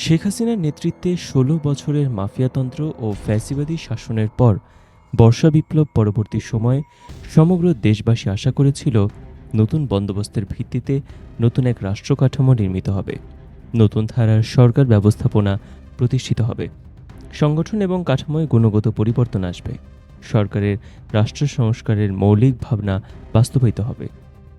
শেখ হাসিনার নেতৃত্বে ষোলো বছরের মাফিয়াতন্ত্র ও ফ্যাসিবাদী শাসনের পর বর্ষা বিপ্লব পরবর্তী সময়ে সমগ্র দেশবাসী আশা করেছিল নতুন বন্দোবস্তের ভিত্তিতে নতুন এক রাষ্ট্র কাঠামো নির্মিত হবে। নতুন ধারার সরকার ব্যবস্থাপনা প্রতিষ্ঠিত হবে। সংগঠন এবং কাঠামোয় গুণগত পরিবর্তন আসবে। সরকারের রাষ্ট্র সংস্কারের মৌলিক ভাবনা বাস্তবায়িত হবে।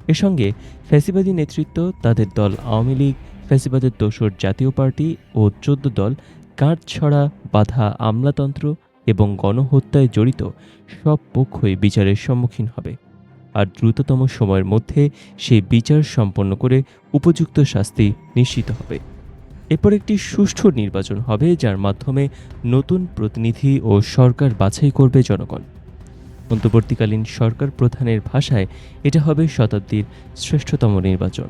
এর সঙ্গে ফ্যাসিবাদী নেতৃত্ব তাদের দল আওয়ামী লীগ ফ্যাসিবাদের দোসর জাতীয় পার্টি ও চোদ্দ দল কাঠছড়া, বাধা আমলাতন্ত্র এবং গণহত্যায় জড়িত সব পক্ষই বিচারের সম্মুখীন হবে। আর দ্রুততম সময়ের মধ্যে সেই বিচার সম্পন্ন করে উপযুক্ত শাস্তি নিশ্চিত হবে। এরপর একটি সুষ্ঠু নির্বাচন হবে, যার মাধ্যমে নতুন প্রতিনিধি ও সরকার বাছাই করবে জনগণ। অন্তর্বর্তীকালীন সরকার প্রধানের ভাষায় এটা হবে শতাব্দীর শ্রেষ্ঠতম নির্বাচন।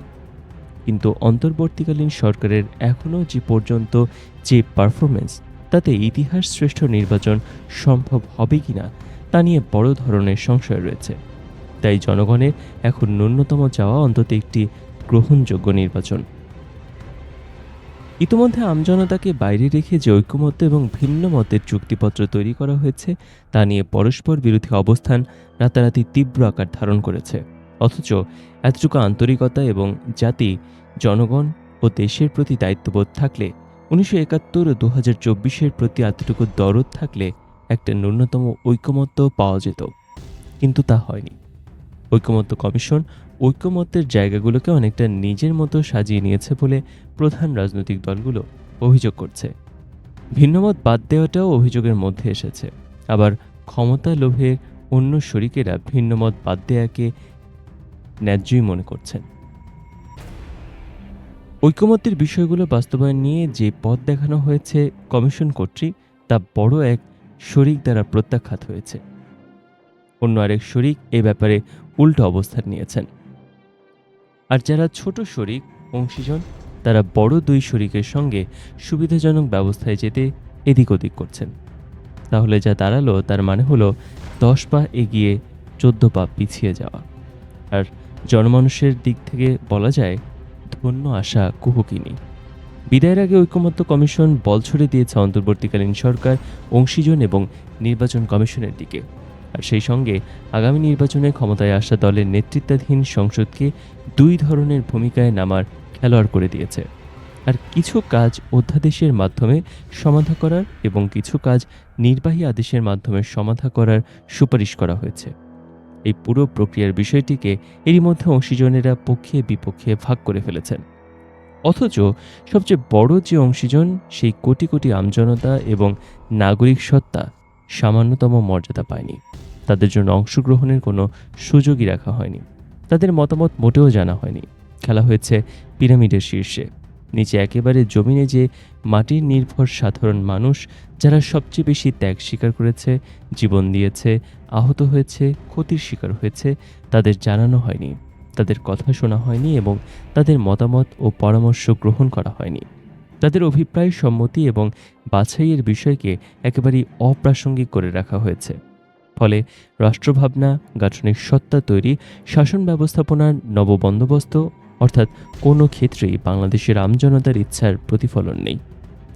কিন্তু অন্তর্বর্তীকালীন সরকারের এখনও যে পর্যন্ত যে পারফরমেন্স তাতে ইতিহাস শ্রেষ্ঠ নির্বাচন সম্ভব হবে কিনা, তা নিয়ে বড় ধরনের সংশয় রয়েছে। তাই জনগণের এখন ন্যূনতম চাওয়া অন্তত একটি গ্রহণযোগ্য নির্বাচন। ইতিমধ্যে আমজনতাকে বাইরে রেখে যে ঐক্যমত্য এবং ভিন্ন মতের চুক্তিপত্র তৈরি করা হয়েছে, তা নিয়ে পরস্পর বিরোধী অবস্থান রাতারাতি তীব্র আকার ধারণ করেছে। অথচ এতটুকু আন্তরিকতা এবং জাতি, জনগণ ও দেশের প্রতি দায়িত্ববোধ থাকলে, উনিশশো একাত্তর ও দু হাজার চব্বিশের প্রতি এতটুকু দরদ থাকলে একটা ন্যূনতম ঐকমত্য পাওয়া যেত। কিন্তু তা হয়নি। ঐকমত্য কমিশন ঐকমত্যের জায়গাগুলোকে অনেকটা নিজের মতো সাজিয়ে নিয়েছে বলে প্রধান রাজনৈতিক দলগুলো অভিযোগ করছে। ভিন্নমত বাদ দেওয়াটাও অভিযোগের মধ্যে এসেছে। আবার ক্ষমতা লোভের অন্য শরিকেরা ভিন্নমত বাদ দেওয়াকে ন্যায্যই মনে করছেন। ঐকমত্যের বিষয়গুলো বাস্তবায়ন নিয়ে যে পথ দেখানো হয়েছে কমিশন কর্তৃক, তা বড় এক শরিক দ্বারা প্রত্যাখ্যাত হয়েছে। অন্য আরেক শরিক এ ব্যাপারে উল্টো অবস্থান নিয়েছেন। আর যারা ছোট শরিক, অংশীজন, তারা বড় দুই শরিকের সঙ্গে সুবিধাজনক ব্যবস্থায় যেতে এদিক ওদিক করছেন। তাহলে যা দাঁড়াল তার মানে হলো দশ পা এগিয়ে চোদ্দ পা পিছিয়ে যাওয়া। আর জনমানুষের দিক থেকে বলা যায়, ধন্য আশা কুহকিনী। বিদায়ের আগে ঐকমত্য কমিশন বল ছড়ে দিয়েছে অন্তর্বর্তীকালীন সরকার, অংশীজন এবং নির্বাচন কমিশনের দিকে। আর সেই সঙ্গে আগামী নির্বাচনে ক্ষমতায় আসা দলের নেতৃত্বাধীন সংসদকে দুই ধরনের ভূমিকায় নামার খেলোয়াড় করে দিয়েছে। আর কিছু কাজ অধ্যাদেশের মাধ্যমে সমাধা করার এবং কিছু কাজ নির্বাহী আদেশের মাধ্যমে সমাধা করার সুপারিশ করা হয়েছে। এই পুরো প্রক্রিয়ার বিষয়টিকে এরই মধ্যে অংশীজনেরা পক্ষে বিপক্ষে ভাগ করে ফেলেছেন। অথচ সবচেয়ে বড় যে অংশীজন সেই কোটি কোটি আমজনতা এবং নাগরিক সত্তা সামান্যতম মর্যাদা পায়নি। তাদের জন্য অংশগ্রহণের কোনো সুযোগই রাখা হয়নি। তাদের মতামত মোটেও জানা হয়নি। খেলা হয়েছে পিরামিডের শীর্ষে। নিচে একেবারে জমিনে যে মাটির নির্ভর সাধারণ মানুষ যারা সবচেয়ে বেশি ত্যাগ স্বীকার করেছে, জীবন দিয়েছে, আহত হয়েছে, ক্ষতির শিকার হয়েছে, তাদের জানানো হয়নি। তাদের কথা শোনা হয়নি এবং তাদের মতামত ও পরামর্শ গ্রহণ করা হয়নি। তাদের অভিপ্রায় সম্মতি এবং বাছাইয়ের বিষয়কে একেবারেই অপ্রাসঙ্গিক করে রাখা হয়েছে। ফলে রাষ্ট্রভাবনা, গাঠনিক সত্তা তৈরি, শাসন ব্যবস্থাপনার নববন্দোবস্ত, অর্থাৎ কোনো ক্ষেত্রেই বাংলাদেশের আমজনতার ইচ্ছার প্রতিফলন নেই।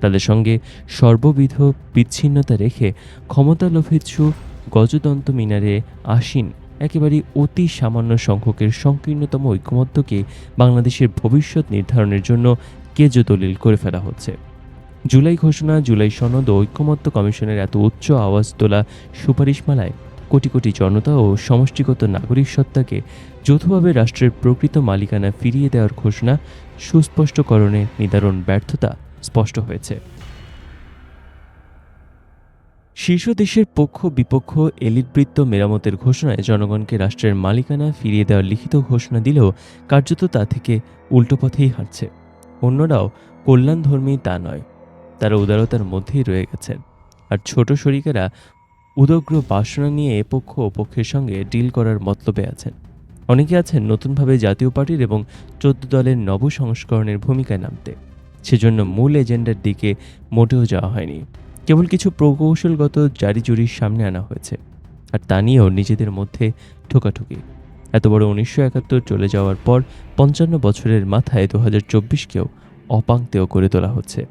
তাদের সঙ্গে সর্ববিধ বিচ্ছিন্নতা রেখে ক্ষমতা লোভেচ্ছু গজদন্ত মিনারে আসীন। একেবারে অতি সামান্য সংখ্যকের সংকীর্ণতম ঐকমত্যকে বাংলাদেশের ভবিষ্যৎ নির্ধারণের জন্য কেজো দলিল করে ফেলা হচ্ছে। জুলাই ঘোষণা, জুলাই সনদ ও ঐক্যমত্য কমিশনের এত উচ্চ আওয়াজ তোলা সুপারিশমালায় কোটি কোটি জনতা ও সমষ্টিগত নাগরিক সত্তাকে যৌথভাবে রাষ্ট্রের প্রকৃত মালিকানা ফিরিয়ে দেওয়ার ঘোষণা, সুস্পষ্টকরণে নিদারণ ব্যর্থতা স্পষ্ট হয়েছে। শীর্ষ দেশের পক্ষ, বিপক্ষ এলিটবৃত্ত মেরামতের ঘোষণায় জনগণকে রাষ্ট্রের মালিকানা ফিরিয়ে দেওয়ার লিখিত ঘোষণা দিলেও কার্যত তা থেকে উল্টো পথেই হাঁটছে। অন্যরাও কল্যাণধর্মী তা নয়, তারা উদারতার মধ্যেই রয়ে গেছেন। আর ছোট শরিকেরা উদগ্র বাসনা নিয়ে পক্ষ পক্ষের সঙ্গে ডিল করার মতলবে আছেন। অনেকে আছেন নতুনভাবে জাতীয় পার্টির এবং চোদ্দ দলের নব সংস্করণের ভূমিকায় নামতে। সেজন্য মূল এজেন্ডার দিকে মোটেও যাওয়া হয়নি। কেবল কিছু প্রকৌশলগত জারিজুরির সামনে আনা হয়েছে। আর তা নিয়েও নিজেদের মধ্যে ঠোকাঠুকি। এত বড় উনিশশো একাত্তর চলে যাওয়ার পর পঞ্চান্ন বছরের মাথায় দু হাজার চব্বিশকেও অপাঙ্ক্তেও করে তোলা হচ্ছে।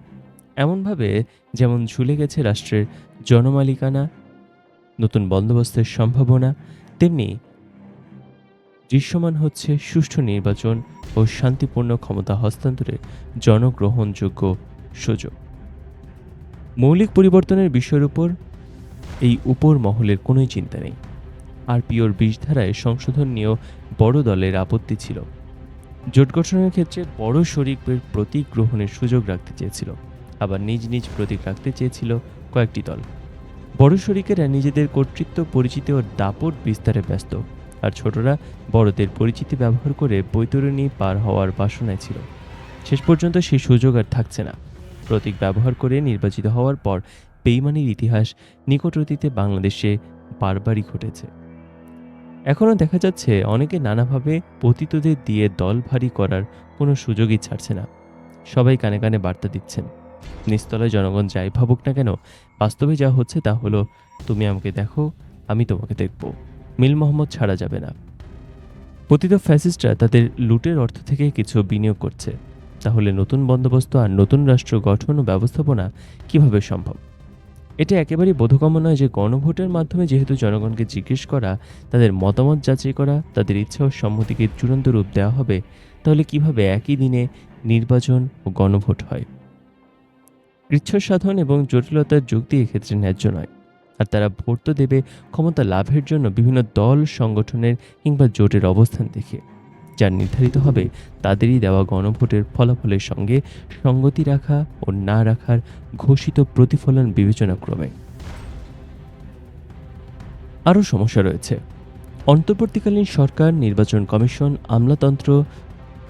এমনভাবে যেমন ঝুলে গেছে রাষ্ট্রের জনমালিকানা, নতুন বন্দোবস্তের সম্ভাবনা, তেমনি দৃশ্যমান হচ্ছে সুষ্ঠু নির্বাচন ও শান্তিপূর্ণ ক্ষমতা হস্তান্তরের জনগ্রহণযোগ্য সুযোগ। মৌলিক পরিবর্তনের বিষয়ের উপর এই উপর মহলের কোনোই চিন্তা নেই। আর পিওর বিষ ধারায় সংশোধন নিয়েও বড় দলের আপত্তি ছিল। জোট গঠনের ক্ষেত্রে বড় শরিকের প্রতীক গ্রহণের সুযোগ রাখতে চেয়েছিল। আবার নিজ নিজ প্রতীক রাখতে চেয়েছিল কয়েকটি দল। বড় শরিকেরা নিজেদের কর্তৃত্ব, পরিচিতি ও দাপট বিস্তারে ব্যস্ত। আর ছোটরা বড়দের পরিচিতি ব্যবহার করে বৈতরণী পার হওয়ার বাসনায় ছিল। শেষ পর্যন্ত সেই সুযোগ আর থাকছে না। প্রতীক ব্যবহার করে নির্বাচিত হওয়ার পর বেইমানির ইতিহাস নিকট অতীতে বাংলাদেশে বারবারই ঘটেছে। এখনও দেখা যাচ্ছে অনেকে নানাভাবে পতিতদের দিয়ে দল ভারী করার কোনো সুযোগই ছাড়ছে না। সবাই কানে কানে বার্তা দিচ্ছেন, নিস্তলায় জনগণ যাই ভাবুক না কেন, বাস্তবে যা হচ্ছে তা হলো, তুমি আমাকে দেখো, আমি তোমাকে দেখব। মিল মোহাম্মদ ছাড়া যাবে না। পতিত ফ্যাসিস্টরা তাদের লুটের অর্থ থেকে কিছু বিনিয়োগ করছে। তাহলে নতুন বন্দোবস্ত আর নতুন রাষ্ট্র গঠন ও ব্যবস্থাপনা কীভাবে সম্ভব? এটা একেবারেই বোধগম্য নয় যে গণভোটের মাধ্যমে যেহেতু জনগণকে জিজ্ঞেস করা, তাদের মতামত যাচাই করা, তাদের ইচ্ছা ও সম্মতিকে চূড়ান্ত রূপ দেওয়া হবে, তাহলে কীভাবে একই দিনে নির্বাচন ও গণভোট হয়? কৃচ্ছ সাধন এবং জটিলতার যুক্তি এক্ষেত্রে ন্যায্য নয়। আর তারা ভোট দেবে ক্ষমতা লাভের জন্য বিভিন্ন দল, সংগঠনের কিংবা জোটের অবস্থান দেখে। যা নির্ধারিত হবে, তাদেরই দেওয়া গণভোটের ফলাফলের সঙ্গে সঙ্গতি রাখা ও না রাখার ঘোষিত প্রতিফলন বিবেচনা ক্রমে আরও সমস্যা রয়েছে। অন্তর্বর্তীকালীন সরকার, নির্বাচন কমিশন, আমলাতন্ত্র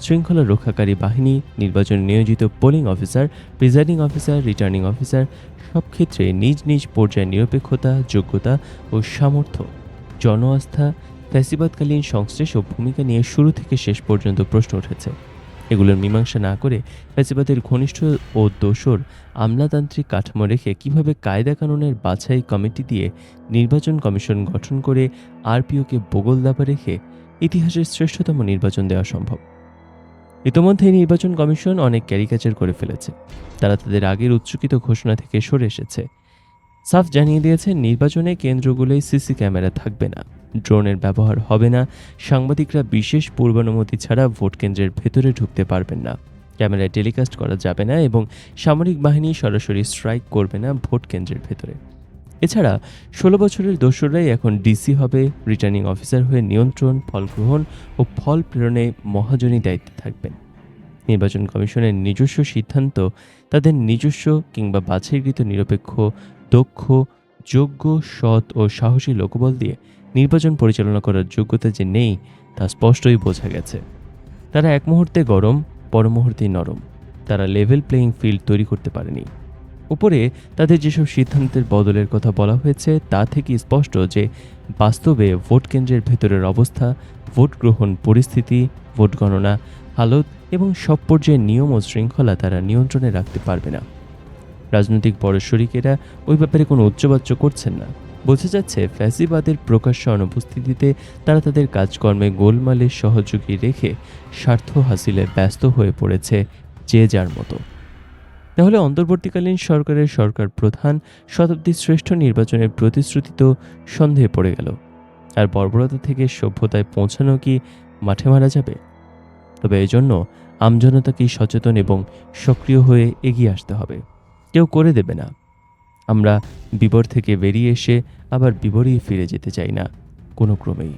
শৃঙ্খলা রক্ষাকারী বাহিনী, নির্বাচন নিয়োজিত polling officer, presiding officer, returning officer, সব ক্ষেত্রে নিজ নিজ পর্যায়ে নিরপেক্ষতা, যোগ্যতা ও সামর্থ্য। জন আস্থা ফ্যাসিবাদকালীন সংশ্লেষ ও ভূমিকা নিয়ে শুরু থেকে শেষ পর্যন্ত প্রশ্ন উঠেছে। এগুলোর মীমাংসা না করে ফ্যাসিবাদের ঘনিষ্ঠ ও দোসর আমলাতান্ত্রিক কাঠামো রেখে কীভাবে কায়দা কানুনের বাছাই কমিটি দিয়ে নির্বাচন কমিশন গঠন করে আরপিওকে বগল দাবা রেখে ইতিহাসের শ্রেষ্ঠতম নির্বাচন দেওয়া সম্ভব? ইতোমধ্যে নির্বাচন কমিশন অনেক ক্যারিকাচার করে ফেলেছে। তারা তাদের আগের উচ্চকিত ঘোষণা থেকে সরে এসেছে। সাফ জানিয়ে দিয়েছে নির্বাচনে কেন্দ্রগুলোয় সিসি ক্যামেরা থাকবে না, ড্রোনের ব্যবহার হবে না, সাংবাদিকরা বিশেষ পূর্বানুমতি ছাড়া ভোট কেন্দ্রের ভেতরে ঢুকতে পারবেন না। ক্যামেরায় টেলিকাস্ট করা যাবে না এবং সামরিক বাহিনী সরাসরি স্ট্রাইক করবে না ভোট কেন্দ্রের ভেতরে। এছাড়া ষোলো বছরের দোসররাই এখন ডিসি হবে, রিটার্নিং অফিসার হয়ে নিয়ন্ত্রণ, ফল গ্রহণ ও ফল প্রেরণে মহাজনী দায়িত্বে থাকবেন। নির্বাচন কমিশনের নিজস্ব সিদ্ধান্ত, তাদের নিজস্ব কিংবা বাছাইকৃত নিরপেক্ষ, দক্ষ, যোগ্য, সৎ ও সাহসী লোকবল দিয়ে নির্বাচন পরিচালনা করার যোগ্যতা যে নেই, তা স্পষ্টই বোঝা গেছে। তারা এক মুহূর্তে গরম পর মুহূর্তেই নরম। তারা লেভেল প্লেয়িং ফিল্ড তৈরি করতে পারেনি। উপরে তাদের যেসব সিদ্ধান্তের বদলের কথা বলা হয়েছে, তা থেকে স্পষ্ট যে বাস্তবে ভোট কেন্দ্রের ভেতরের অবস্থা, ভোট গ্রহণ পরিস্থিতি, ভোট গণনা, হালত এবং সব পর্যায়ের নিয়ম ও শৃঙ্খলা তারা নিয়ন্ত্রণে রাখতে পারবে না। রাজনৈতিক বড় শরিকেরা ওই ব্যাপারে কোনো উচ্চবাচ্য করছেন না। বোঝা যাচ্ছে ফ্যাসিবাদের প্রকাশ্য অনুপস্থিতিতে তারা তাদের কাজকর্মে গোলমালের সহযোগী রেখে স্বার্থ হাসিলে ব্যস্ত হয়ে পড়েছে যে যার মতো। তাহলে অন্তর্বর্তীকালীন সরকারের সরকার প্রধান শতাব্দীর শ্রেষ্ঠ নির্বাচনের প্রতিশ্রুতি তো সন্দেহে পড়ে গেল। আর বর্বরতা থেকে সভ্যতায় পৌঁছানো কি মাঠে মারা যাবে? তবে এই জন্য আমজনতাকেই সচেতন এবং সক্রিয় হয়ে এগিয়ে আসতে হবে? কেউ করে দেবে না। আমরা বিবর থেকে বেরিয়ে এসে আবার বিবরেই ফিরে যেতে চাই না, কোনো ক্রমেই।